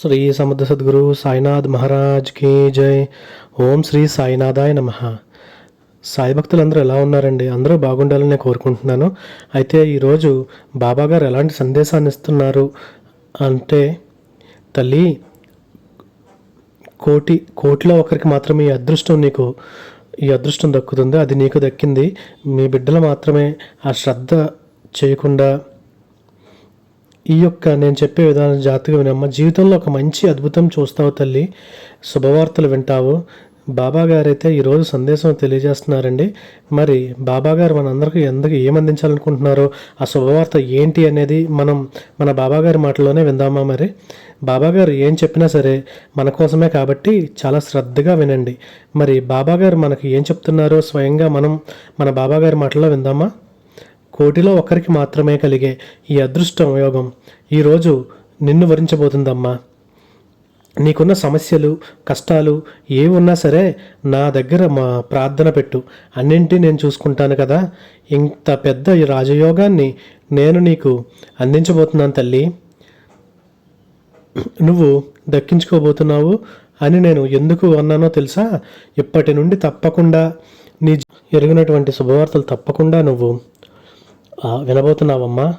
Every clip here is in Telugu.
శ్రీ సమర్థ సద్గురు సాయినాథ్ మహారాజ్కి జై. ఓం శ్రీ సాయినాథాయ నమ. సాయి భక్తులందరూ ఎలా ఉన్నారండి? అందరూ బాగుండాలని నేను కోరుకుంటున్నాను. అయితే ఈరోజు బాబా గారు ఎలాంటి సందేశాన్ని ఇస్తున్నారు అంటే తల్లి కోటి కోటిలో ఒకరికి మాత్రమే ఈ అదృష్టం నీకు ఈ అదృష్టం దక్కుతుంది. అది నీకు దక్కింది. మీ బిడ్డలు మాత్రమే ఆ శ్రద్ధ చేయకుండా ఈ యొక్క నేను చెప్పే విధానం జాగ్రత్తగా వినమ్మ. జీవితంలో ఒక మంచి అద్భుతం చూస్తావు తల్లి. శుభవార్తలు వింటావు. బాబా గారు అయితే ఈరోజు సందేశం తెలియజేస్తున్నారండి. మరి బాబా గారు మనందరికీ ఎందుకు ఏం అందించాలనుకుంటున్నారో ఆ శుభవార్త ఏంటి అనేది మనం మన బాబా గారి మాటలోనే విందామా మరి? బాబా గారు ఏం చెప్పినా సరే మన కోసమే కాబట్టి చాలా శ్రద్ధగా వినండి. మరి బాబా గారు మనకి ఏం చెప్తున్నారో స్వయంగా మనం మన బాబా గారి మాటల్లో విందామా? కోటిలో ఒకరికి మాత్రమే కలిగే ఈ అదృష్టం యోగం ఈరోజు నిన్ను వరించబోతుందమ్మా. నీకున్న సమస్యలు కష్టాలు ఏవి ఉన్నా సరే నా దగ్గర మా ప్రార్థన పెట్టు. అన్నింటి నేను చూసుకుంటాను కదా. ఇంత పెద్ద ఈ రాజయోగాన్ని నేను నీకు అందించబోతున్నాను తల్లి. నువ్వు దక్కించుకోబోతున్నావు అని నేను ఎందుకు అన్నానో తెలుసా? ఇప్పటి నుండి తప్పకుండా నీ ఎరిగినటువంటి శుభవార్తలు తప్పకుండా నువ్వు వినబోతున్నావమ్మా.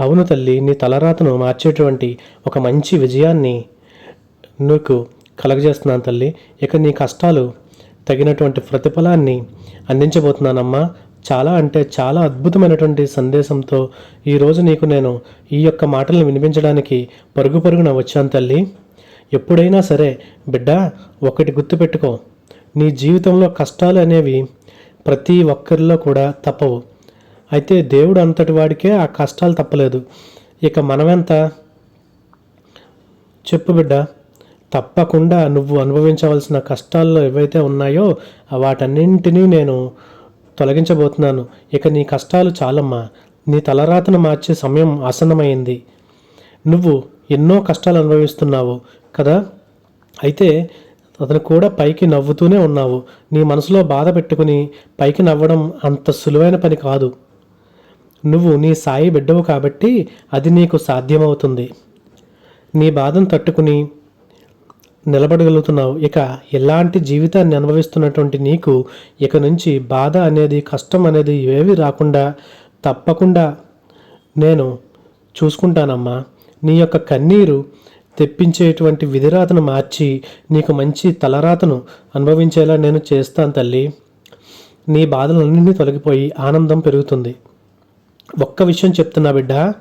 అవును తల్లి నీ తలరాతను మార్చేటువంటి ఒక మంచి విజయాన్ని నీకు కలగజేస్తున్నాను తల్లి. ఇక నీ కష్టాలు తగినటువంటి ప్రతిఫలాన్ని అందించబోతున్నానమ్మా. చాలా అంటే చాలా అద్భుతమైనటువంటి సందేశంతో ఈరోజు నీకు నేను ఈ యొక్క మాటలను వినిపించడానికి పరుగు పరుగున వచ్చాను తల్లి. ఎప్పుడైనా సరే బిడ్డ ఒకటి గుర్తుపెట్టుకో. నీ జీవితంలో కష్టాలు అనేవి ప్రతి ఒక్కరిలో కూడా తప్పవు. అయితే దేవుడు అంతటి వాడికే ఆ కష్టాలు తప్పలేదు. ఇక మనమెంత? చెప్పు బిడ్డ తప్పకుండా నువ్వు అనుభవించవలసిన కష్టాల్లో ఏవైతే ఉన్నాయో వాటన్నింటినీ నేను తొలగించబోతున్నాను. ఇక నీ కష్టాలు చాలమ్మా. నీ తలరాతను మార్చే సమయం ఆసన్నమైంది. నువ్వు ఎన్నో కష్టాలు అనుభవిస్తున్నావు కదా? అయితే అతను కూడా పైకి నవ్వుతూనే ఉన్నావు. నీ మనసులో బాధ పెట్టుకుని పైకి నవ్వడం అంత సులువైన పని కాదు. నువ్వు నీ సాయి బిడ్డవు కాబట్టి అది నీకు సాధ్యమవుతుంది. నీ బాధను తట్టుకుని నిలబడగలుగుతున్నావు. ఇక ఎలాంటి జీవితాన్ని అనుభవిస్తున్నటువంటి నీకు ఇక నుంచి బాధ అనేది కష్టం అనేది ఏవి రాకుండా తప్పకుండా నేను చూసుకుంటానమ్మా. నీ యొక్క కన్నీరు తెప్పించేటువంటి విధిరాతను మార్చి నీకు మంచి తలరాతను అనుభవించేలా నేను చేస్తాను తల్లి. నీ బాధలన్నింటినీ తొలగిపోయి ఆనందం పెరుగుతుంది. ఒక్క విషయం చెప్తున్నా బిడ్డ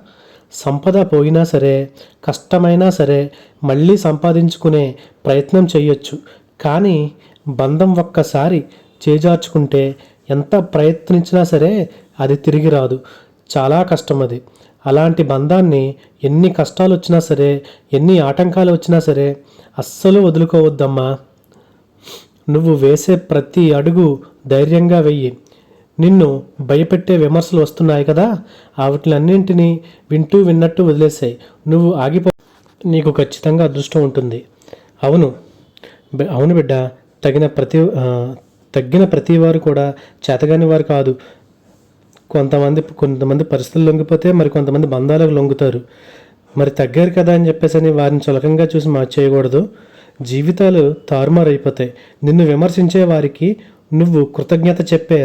సంపద పోయినా సరే కష్టమైనా సరే మళ్ళీ సంపాదించుకునే ప్రయత్నం చేయొచ్చు. కానీ బంధం ఒక్కసారి చేజార్చుకుంటే ఎంత ప్రయత్నించినా సరే అది తిరిగి రాదు. చాలా కష్టం అది. అలాంటి బంధాన్ని ఎన్ని కష్టాలు వచ్చినా సరే ఎన్ని ఆటంకాలు వచ్చినా సరే అస్సలు వదులుకోవద్దమ్మా. నువ్వు వేసే ప్రతి అడుగు ధైర్యంగా వెయ్యి. నిన్ను భయపెట్టే విమర్శలు వస్తున్నాయి కదా వాటిలన్నింటినీ వింటూ విన్నట్టు వదిలేసాయి నువ్వు ఆగిపో. నీకు ఖచ్చితంగా అదృష్టం ఉంటుంది. అవును. అవును బిడ్డ. తగిన ప్రతి తగ్గిన ప్రతి వారు కూడా చేతగాని వారు కాదు. కొంతమంది కొంతమంది పరిస్థితులు లొంగిపోతే మరి కొంతమంది బంధాలకు లొంగుతారు. మరి తగ్గారు కదా అని చెప్పేసి అని వారిని చులకంగా చూసి మార్చేయకూడదు. జీవితాలు తారుమారైపోతాయి. నిన్ను విమర్శించే వారికి నువ్వు కృతజ్ఞత చెప్పే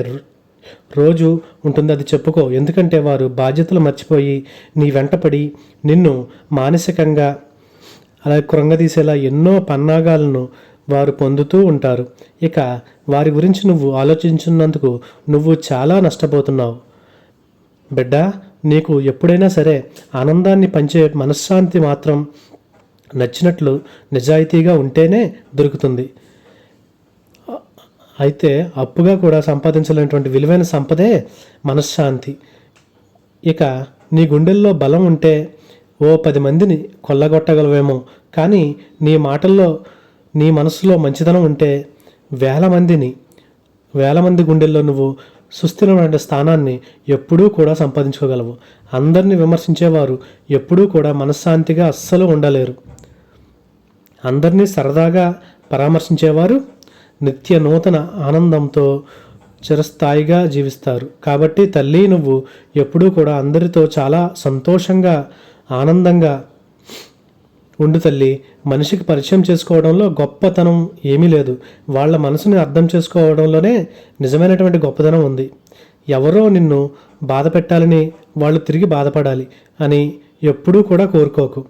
రోజు ఉంటుంది అది చెప్పుకో. ఎందుకంటే వారు బాధ్యతలు మర్చిపోయి నీ వెంటపడి నిన్ను మానసికంగా అలా కృంగదీసేలా ఎన్నో పన్నాగాలను వారు పొందుతూ ఉంటారు. ఇక వారి గురించి నువ్వు ఆలోచించున్నందుకు నువ్వు చాలా నష్టపోతున్నావు. బిడ్డ నీకు ఎప్పుడైనా సరే ఆనందాన్ని పంచే మనశ్శాంతి మాత్రం నచ్చినట్లు నిజాయితీగా ఉంటేనే దొరుకుతుంది. అయితే అప్పుగా కూడా సంపాదించలేనటువంటి విలువైన సంపదే మనశ్శాంతి. ఇక నీ గుండెల్లో బలం ఉంటే ఓ పది మందిని కొల్లగొట్టగలవేమో. కానీ నీ మాటల్లో నీ మనసులో మంచితనం ఉంటే వేల మందిని వేల మంది గుండెల్లో నువ్వు సుస్థిరమైన స్థానాన్ని ఎప్పుడూ కూడా సంపాదించుకోగలవు. అందరిని విమర్శించేవారు ఎప్పుడూ కూడా మనశ్శాంతిగా అస్సలు ఉండలేరు. అందరినీ సరదాగా పరామర్శించేవారు నిత్య నూతన ఆనందంతో చిరస్థాయిగా జీవిస్తారు. కాబట్టి తల్లి నువ్వు ఎప్పుడూ కూడా అందరితో చాలా సంతోషంగా ఆనందంగా ఉండు తల్లి. మనిషికి పరిచయం చేసుకోవడంలో గొప్పతనం ఏమీ లేదు. వాళ్ళ మనసుని అర్థం చేసుకోవడంలోనే నిజమైనటువంటి గొప్పతనం ఉంది. ఎవరో నిన్ను బాధ పెట్టాలని వాళ్ళు తిరిగి బాధపడాలి అని ఎప్పుడూ కూడా కోరుకోకు.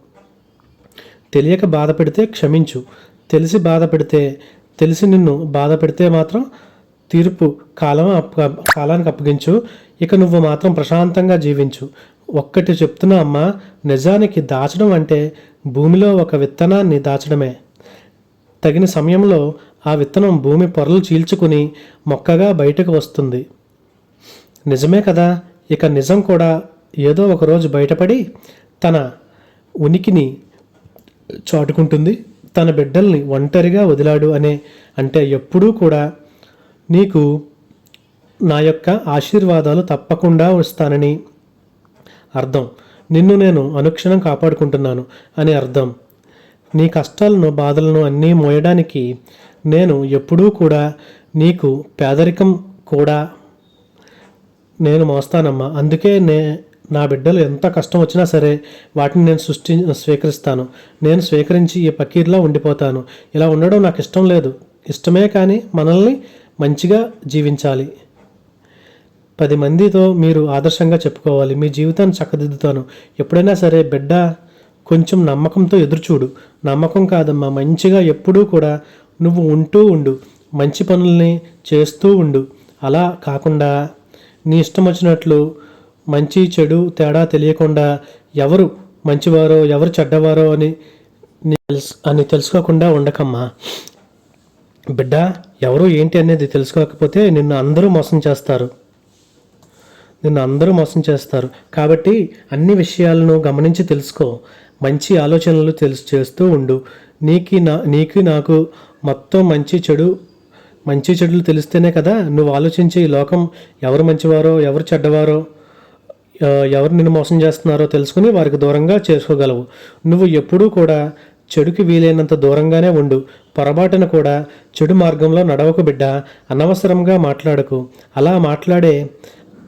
తెలియక బాధ పెడితే క్షమించు. తెలిసి బాధ పెడితే తెలిసి నిన్ను. బాధ పెడితే మాత్రం తీర్పు కాలం అప్ప కాలానికి అప్పగించు. ఇక నువ్వు మాత్రం ప్రశాంతంగా జీవించు. ఒక్కటి చెప్తున్నా అమ్మా నిజానికి దాచడం అంటే భూమిలో ఒక విత్తనాన్ని దాచడమే. తగిన సమయంలో ఆ విత్తనం భూమి పొరలు చీల్చుకుని మొక్కగా బయటకు వస్తుంది. నిజమే కదా? ఇక నిజం కూడా ఏదో ఒక రోజు బయటపడి తన ఉనికిని చాటుకుంటుంది. తన బిడ్డల్ని ఒంటరిగా వదిలాడు అనే అంటే ఎప్పుడూ కూడా నీకు నా యొక్క ఆశీర్వాదాలు తప్పకుండా వస్తానని అర్థం. నిన్ను నేను అనుక్షణం కాపాడుకుంటున్నాను అని అర్థం. నీ కష్టాలను బాధలను అన్నీ మోయడానికి నేను ఎప్పుడూ కూడా నీకు పేదరికం కూడా నేను మోస్తానమ్మా. అందుకే నే నా బిడ్డలు ఎంత కష్టం వచ్చినా సరే వాటిని నేను సృష్టి స్వీకరిస్తాను. నేను స్వీకరించి ఈ పకీర్లా ఉండిపోతాను. ఇలా ఉండడం నాకు ఇష్టం లేదు. ఇష్టమే కానీ మనల్ని మంచిగా జీవించాలి. పది మందితో మీరు ఆదర్శంగా చెప్పుకోవాలి. మీ జీవితాన్ని చక్కదిద్దుతాను. ఎప్పుడైనా సరే బిడ్డ కొంచెం నమ్మకంతో ఎదురుచూడు. నమ్మకం కాదమ్మా మంచిగా ఎప్పుడూ కూడా నువ్వు ఉంటూ ఉండు. మంచి పనుల్ని చేస్తూ ఉండు. అలా కాకుండా నీ ఇష్టం వచ్చినట్లు మంచి చెడు తేడా తెలియకుండా ఎవరు మంచివారో ఎవరు చెడ్డవారో అని తెలుసు అని తెలుసుకోకుండా ఉండకమ్మా. బిడ్డ ఎవరు ఏంటి అనేది తెలుసుకోకపోతే నిన్ను అందరూ మోసం చేస్తారు. నిన్ను అందరూ మోసం చేస్తారు. కాబట్టి అన్ని విషయాలను గమనించి తెలుసుకో. మంచి ఆలోచనలు తెలుసు చేస్తూ ఉండు. నీకి నా నీకు నాకు మొత్తం మంచి చెడు మంచి చెడులు తెలిస్తేనే కదా నువ్వు ఆలోచించి ఈ లోకం. ఎవరు మంచివారో ఎవరు చెడ్డవారో ఎవరు నిన్ను మోసం చేస్తున్నారో తెలుసుకుని వారికి దూరంగా చేసుకోగలవు. నువ్వు ఎప్పుడూ కూడా చెడుకి వీలైనంత దూరంగానే ఉండు. పొరపాటున కూడా చెడు మార్గంలో నడవకు బిడ్డ. అనవసరంగా మాట్లాడకు. అలా మాట్లాడే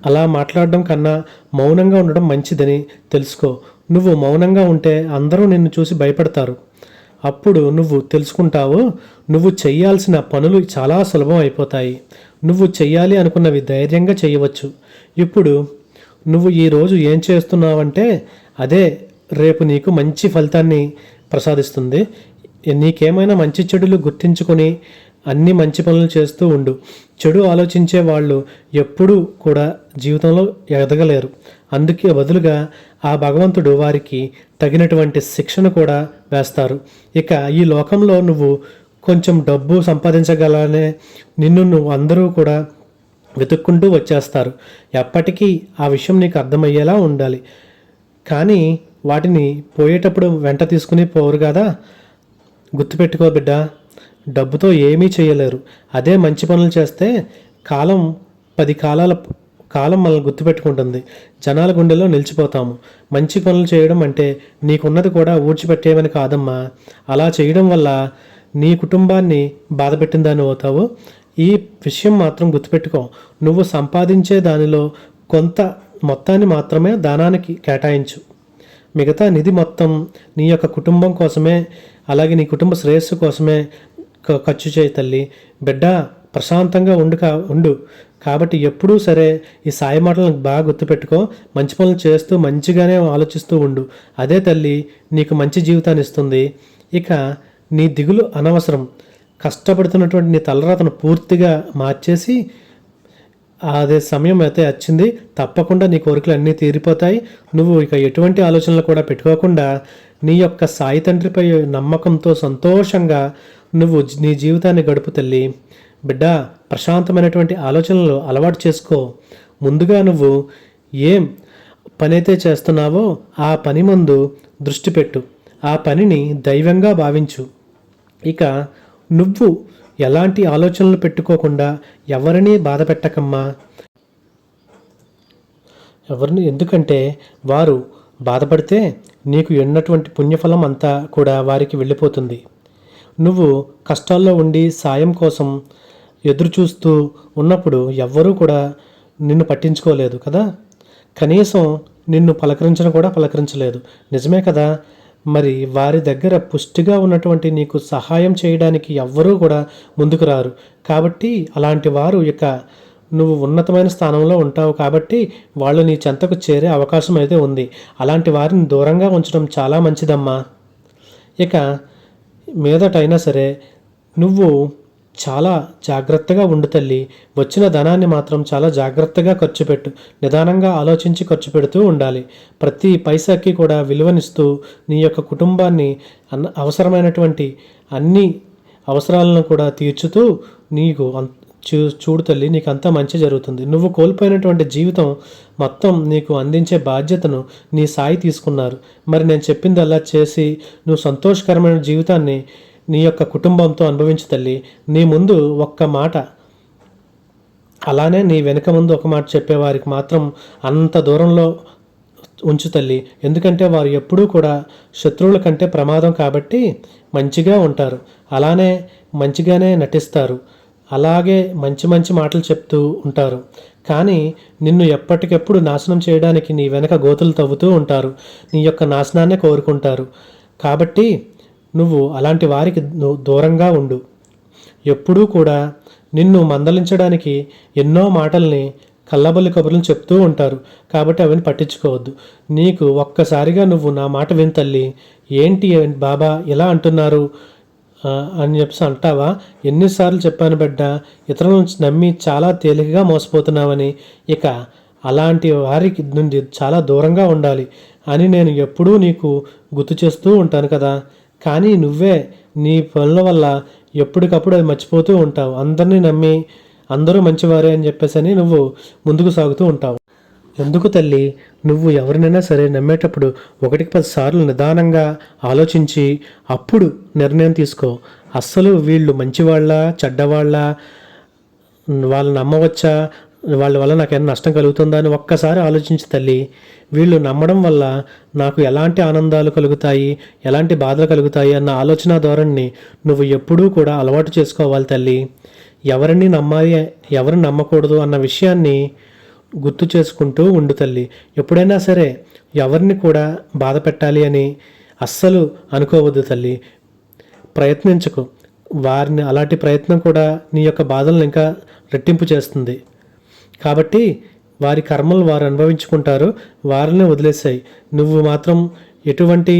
అలా మాట్లాడడం కన్నా మౌనంగా ఉండడం మంచిదని తెలుసుకో. నువ్వు మౌనంగా ఉంటే అందరూ నిన్ను చూసి భయపడతారు. అప్పుడు నువ్వు తెలుసుకుంటావు నువ్వు చేయాల్సిన పనులు చాలా సులభం అయిపోతాయి. నువ్వు చెయ్యాలి అనుకున్నవి ధైర్యంగా చేయవచ్చు. ఇప్పుడు నువ్వు ఈరోజు ఏం చేస్తున్నావంటే అదే రేపు నీకు మంచి ఫలితాన్ని ప్రసాదిస్తుంది. నీకేమైనా మంచి చెడులు గుర్తించుకొని అన్ని మంచి పనులు చేస్తూ ఉండు. చెడు ఆలోచించే వాళ్ళు ఎప్పుడూ కూడా జీవితంలో ఎదగలేరు. అందుకే బదులుగా ఆ భగవంతుడు వారికి తగినటువంటి శిక్షణ కూడా వేస్తారు. ఇక ఈ లోకంలో నువ్వు కొంచెం డబ్బు సంపాదించగలనే నిన్ను నువ్వు అందరూ కూడా వెతుక్కుంటూ వచ్చేస్తారు. ఎప్పటికీ ఆ విషయం నీకు అర్థమయ్యేలా ఉండాలి. కానీ వాటిని పోయేటప్పుడు వెంట తీసుకుని పోరు కదా. గుర్తుపెట్టుకో బిడ్డ డబ్బుతో ఏమీ చేయలేరు. అదే మంచి పనులు చేస్తే కాలం పది కాలాల కాలం మనల్ని గుర్తుపెట్టుకుంటుంది. జనాల గుండెల్లో నిలిచిపోతాము. మంచి పనులు చేయడం అంటే నీకున్నది కూడా ఊడ్చిపెట్టేయమని కాదమ్మా. అలా చేయడం వల్ల నీ కుటుంబాన్ని బాధపెట్టిందని అవుతావు. ఈ విషయం మాత్రం గుర్తుపెట్టుకో. నువ్వు సంపాదించే దానిలో కొంత మొత్తాన్ని మాత్రమే దానానికి కేటాయించు. మిగతా నిధి మొత్తం నీ యొక్క కుటుంబం కోసమే అలాగే నీ కుటుంబ శ్రేయస్సు కోసమే ఖర్చు చేయి తల్లి. బిడ్డ ప్రశాంతంగా ఉండు కా ఉండు. కాబట్టి ఎప్పుడూ సరే ఈ సాయి మాటలను బాగా గుర్తుపెట్టుకో. మంచి పనులు చేస్తూ మంచిగానే ఆలోచిస్తూ ఉండు. అదే తల్లి నీకు మంచి జీవితాన్ని ఇస్తుంది. ఇక నీ దిగులు అనవసరం. కష్టపడుతున్నటువంటి నీ తలరాతను పూర్తిగా మార్చేసి అదే సమయం అయితే వచ్చింది. తప్పకుండా నీ కోరికలు అన్నీ తీరిపోతాయి. నువ్వు ఇక ఎటువంటి ఆలోచనలు కూడా పెట్టుకోకుండా నీ యొక్క సాయి తండ్రిపై నమ్మకంతో సంతోషంగా నువ్వు నీ జీవితాన్ని గడుపు తల్లి. బిడ్డ ప్రశాంతమైనటువంటి ఆలోచనలు అలవాటు చేసుకో. ముందుగా నువ్వు ఏం పనైతే చేస్తున్నావో ఆ పని ముందు దృష్టి పెట్టు. ఆ పనిని దైవంగా భావించు. ఇక నువ్వు ఎలాంటి ఆలోచనలు పెట్టుకోకుండా ఎవరిని బాధ పెట్టకమ్మా? ఎవరిని? ఎందుకంటే వారు బాధపడితే నీకు ఎన్నటువంటి పుణ్యఫలం అంతా కూడా వారికి వెళ్ళిపోతుంది. నువ్వు కష్టాల్లో ఉండి సాయం కోసం ఎదురు చూస్తూ ఉన్నప్పుడు ఎవ్వరూ కూడా నిన్ను పట్టించుకోలేదు కదా? కనీసం నిన్ను పలకరించిన కూడా పలకరించలేదు. నిజమే కదా? మరి వారి దగ్గర పుష్టిగా ఉన్నటువంటి నీకు సహాయం చేయడానికి ఎవ్వరూ కూడా ముందుకు రారు. కాబట్టి అలాంటి వారు ఇక నువ్వు ఉన్నతమైన స్థానంలో ఉంటావు కాబట్టి వాళ్ళు నీ చెంతకు చేరే అవకాశం అయితే ఉంది. అలాంటి వారిని దూరంగా ఉంచడం చాలా మంచిదమ్మా. ఇక మీదటైనా సరే నువ్వు చాలా జాగ్రత్తగా ఉండు తల్లి. వచ్చిన ధనాన్ని మాత్రం చాలా జాగ్రత్తగా ఖర్చు పెట్టు. నిదానంగా ఆలోచించి ఖర్చు పెడుతూ ఉండాలి. ప్రతి పైసాకి కూడా విలువనిస్తూ నీ యొక్క కుటుంబాన్ని అన్న అవసరమైనటువంటి అన్ని అవసరాలను కూడా తీర్చుతూ నీకు అం- చూ చూడు తల్లి నీకు అంతా మంచి జరుగుతుంది. నువ్వు కోల్పోయినటువంటి జీవితం మొత్తం నీకు అందించే బాధ్యతను నీ సాయి తీసుకున్నారు. మరి నేను చెప్పిందల్లా చేసి నువ్వు సంతోషకరమైన జీవితాన్ని నీ యొక్క కుటుంబంతో అనుభవించు తల్లి. నీ ముందు ఒక్క మాట. అలానే నీ వెనుక ముందు ఒక మాట చెప్పేవారికి మాత్రం అంత దూరంలో ఉంచు తల్లి. ఎందుకంటే వారు ఎప్పుడూ కూడా శత్రువుల కంటే ప్రమాదం కాబట్టి మంచిగా ఉంటారు. అలానే మంచిగానే నటిస్తారు. అలాగే మంచి మంచి మాటలు చెప్తూ ఉంటారు. కానీ నిన్ను ఎప్పటికెప్పుడు నాశనం చేయడానికి నీ వెనక గోతులు తవ్వుతూ ఉంటారు. నీ యొక్క నాశనాన్నే కోరుకుంటారు. కాబట్టి నువ్వు అలాంటి వారికి దూరంగా ఉండు. ఎప్పుడూ కూడా నిన్ను మందలించడానికి ఎన్నో మాటల్ని కల్లబల్లి కబుర్లను చెప్తూ ఉంటారు. కాబట్టి అవన్నీ పట్టించుకోవద్దు. నీకు ఒక్కసారిగా నువ్వు నా మాట విని తల్లి. ఏంటి బాబా ఎలా అంటున్నారు? అని చెప్పి అంటావా? ఎన్నిసార్లు చెప్పాను బిడ్డ ఇతరుల నుంచి నమ్మి చాలా తేలికగా మోసపోతున్నావని. ఇక అలాంటి వారికి నుండి చాలా దూరంగా ఉండాలి అని నేను ఎప్పుడూ నీకు గుర్తు చేస్తూ ఉంటాను కదా. కానీ నువ్వే నీ పనుల వల్ల ఎప్పటికప్పుడు అది మర్చిపోతూ ఉంటావు. అందరినీ నమ్మి అందరూ మంచివారే అని చెప్పేసి అని నువ్వు ముందుకు సాగుతూ ఉంటావు. ఎందుకు తల్లి? నువ్వు ఎవరినైనా సరే నమ్మేటప్పుడు ఒకటికి పది సార్లు నిదానంగా ఆలోచించి అప్పుడు నిర్ణయం తీసుకో. అస్సలు వీళ్ళు మంచివాళ్ళ చెడ్డవాళ్ళ? వాళ్ళని నమ్మవచ్చా? వాళ్ళ వల్ల నాకు ఏమైనా నష్టం కలుగుతుందా అని ఒక్కసారి ఆలోచించి తల్లి వీళ్ళు నమ్మడం వల్ల నాకు ఎలాంటి ఆనందాలు కలుగుతాయి ఎలాంటి బాధలు కలుగుతాయి అన్న ఆలోచన ధోరణిని నువ్వు ఎప్పుడూ కూడా అలవాటు చేసుకోవాలి తల్లి. ఎవరిని నమ్మాలి ఎవరిని నమ్మకూడదు అన్న విషయాన్ని గుర్తు చేసుకుంటూ ఉండు తల్లి. ఎప్పుడైనా సరే ఎవరిని కూడా బాధ పెట్టాలి అని అస్సలు అనుకోవద్దు తల్లి. ప్రయత్నించకు. వారిని అలాంటి ప్రయత్నం కూడా నీ యొక్క బాధలను ఇంకా రెట్టింపు చేస్తుంది. కాబట్టి వారి కర్మలు వారు అనుభవించుకుంటారు వారిని వదిలేసాయి. నువ్వు మాత్రం ఎటువంటి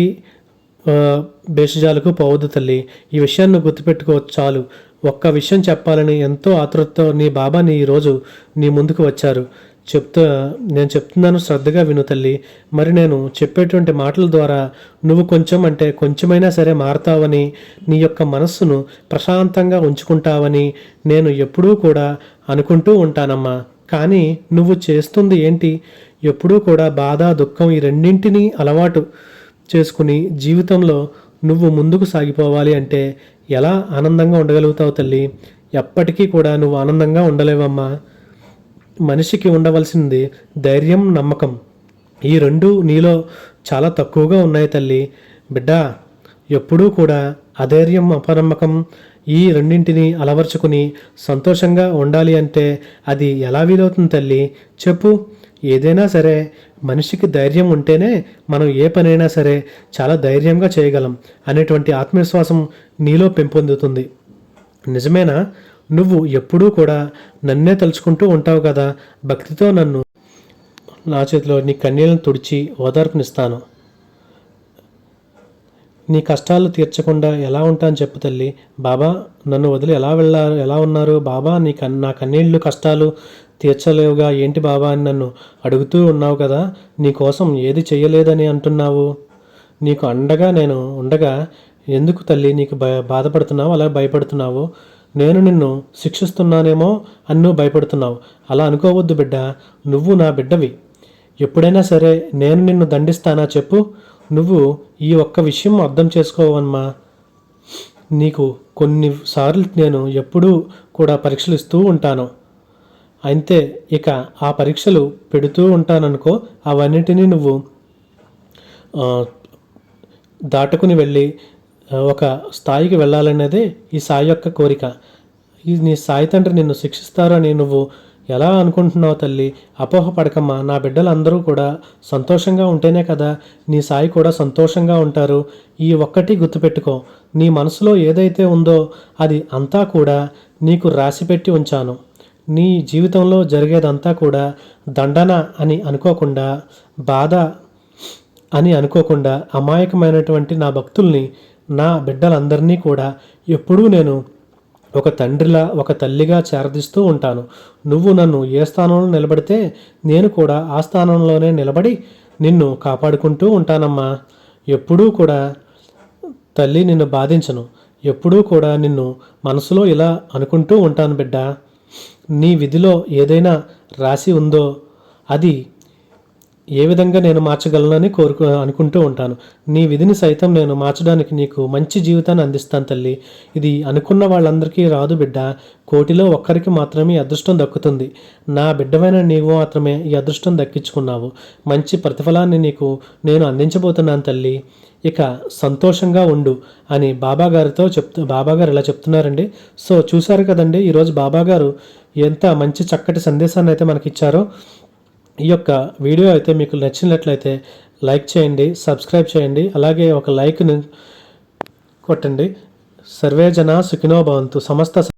భేషజాలకు పోవద్దు తల్లి. ఈ విషయాన్ని గుర్తుపెట్టుకోవచ్చు చాలు. ఒక్క విషయం చెప్పాలని ఎంతో ఆతృతతో నీ బాబా నీ ఈరోజు నీ ముందుకు వచ్చారు. చెప్తా నేను చెప్తున్నాను శ్రద్ధగా విను తల్లి. మరి నేను చెప్పేటువంటి మాటల ద్వారా నువ్వు కొంచెం అంటే కొంచెమైనా సరే మారతావని నీ యొక్క మనస్సును ప్రశాంతంగా ఉంచుకుంటావని నేను ఎప్పుడూ కూడా అనుకుంటూ ఉంటానమ్మా. కానీ నువ్వు చేస్తుంది ఏంటి? ఎప్పుడూ కూడా బాధ దుఃఖం ఈ రెండింటినీ అలవాటు చేసుకుని జీవితంలో నువ్వు ముందుకు సాగిపోవాలి అంటే ఎలా ఆనందంగా ఉండగలుగుతావు తల్లి? ఎప్పటికీ కూడా నువ్వు ఆనందంగా ఉండలేవమ్మా. మనిషికి ఉండవలసింది ధైర్యం నమ్మకం. ఈ రెండు నీలో చాలా తక్కువగా ఉన్నాయి తల్లి. బిడ్డ ఎప్పుడూ కూడా అధైర్యం అపనమ్మకం ఈ రెండింటిని అలవర్చుకుని సంతోషంగా ఉండాలి అంటే అది ఎలా వీలవుతుంది తల్లి? చెప్పు. ఏదైనా సరే మనిషికి ధైర్యం ఉంటేనే మనం ఏ పనైనా సరే చాలా ధైర్యంగా చేయగలం అనేటువంటి ఆత్మవిశ్వాసం నీలో పెంపొందుతుంది. నిజమేనా? నువ్వు ఎప్పుడూ కూడా నన్నే తలుచుకుంటూ ఉంటావు కదా భక్తితో నన్ను. నా చేతిలో నీ కన్నీళ్ళను తుడిచి ఓదార్పునిస్తాను. నీ కష్టాలు తీర్చకుండా ఎలా ఉంటాను చెప్పు తల్లి. బాబా నన్ను వదిలి ఎలా వెళ్ళారు ఎలా ఉన్నారు? బాబా నీ కన్ నా కన్నీళ్ళు కష్టాలు తీర్చలేవుగా. ఏంటి బాబా అని నన్ను అడుగుతూ ఉన్నావు కదా నీ కోసం ఏది చేయలేదని అంటున్నావు? నీకు అండగా నేను ఉండగా ఎందుకు తల్లి నీకు భయ బాధపడుతున్నావు? అలా భయపడుతున్నావు? నేను నిన్ను శిక్షిస్తున్నానేమో అని నువ్వు భయపడుతున్నావు. అలా అనుకోవద్దు బిడ్డ నువ్వు నా బిడ్డవి. ఎప్పుడైనా సరే నేను నిన్ను దండిస్తానా చెప్పు? నువ్వు ఈ ఒక్క విషయం అర్థం చేసుకోవమ్మా. నీకు కొన్నిసార్లు నేను ఎప్పుడూ కూడా పరీక్షలు ఇస్తూ ఉంటాను. అయితే ఇక ఆ పరీక్షలు పెడుతూ ఉంటాననుకో అవన్నిటినీ నువ్వు దాటుకుని వెళ్ళి ఒక స్థాయికి వెళ్ళాలనేదే ఈ సాయి యొక్క కోరిక. ఈ నీ సాయి తండ్రి నిన్ను శిక్షిస్తారని నువ్వు ఎలా అనుకుంటున్నావు తల్లి? అపోహ పడకమ్మా. నా బిడ్డలందరూ కూడా సంతోషంగా ఉంటేనే కదా నీ సాయి కూడా సంతోషంగా ఉంటారు. ఈ ఒక్కటి గుర్తుపెట్టుకో. నీ మనసులో ఏదైతే ఉందో అది అంతా కూడా నీకు రాసిపెట్టి ఉంచాను. నీ జీవితంలో జరిగేదంతా కూడా దండన అని అనుకోకుండా బాధ అని అనుకోకుండా అమాయకమైనటువంటి నా భక్తుల్ని నా బిడ్డలందరినీ కూడా ఎప్పుడూ నేను ఒక తండ్రిలా ఒక తల్లిగా చేరదీస్తూ ఉంటాను. నువ్వు నన్ను ఏ స్థానంలో నిలబడితే నేను కూడా ఆ స్థానంలోనే నిలబడి నిన్ను కాపాడుకుంటూ ఉంటానమ్మా. ఎప్పుడూ కూడా తల్లి నిన్ను బాధించను. ఎప్పుడూ కూడా నిన్ను మనసులో ఇలా అనుకుంటూ ఉంటాను బిడ్డ. నీ విధిలో ఏదైనా రాసి ఉందో అది ఏ విధంగా నేను మార్చగలనని కోరుకు అనుకుంటూ ఉంటాను. నీ విధిని సైతం నేను మార్చడానికి నీకు మంచి జీవితాన్ని అందిస్తాను తల్లి. ఇది అనుకున్న వాళ్ళందరికీ రాదు బిడ్డ. కోటిలో ఒక్కరికి మాత్రమే ఈ అదృష్టం దక్కుతుంది. నా బిడ్డమైన నీవు మాత్రమే ఈ అదృష్టం దక్కించుకున్నావు. మంచి ప్రతిఫలాన్ని నీకు నేను అందించబోతున్నాను తల్లి. ఇక సంతోషంగా ఉండు అని బాబాగారితో చెప్తు చెప్తూ బాబా ఇలా చెప్తున్నారండి. సో చూశారు కదండి ఈరోజు బాబాగారు ఎంత మంచి చక్కటి సందేశాన్ని అయితే మనకి ఇచ్చారో ఈ యొక్క వీడియో అయితే మీకు నచ్చినట్లయితే లైక్ చేయండి సబ్స్క్రైబ్ చేయండి అలాగే ఒక లైక్ని కొట్టండి. సర్వే జన సుఖినో భవంతు. సమస్త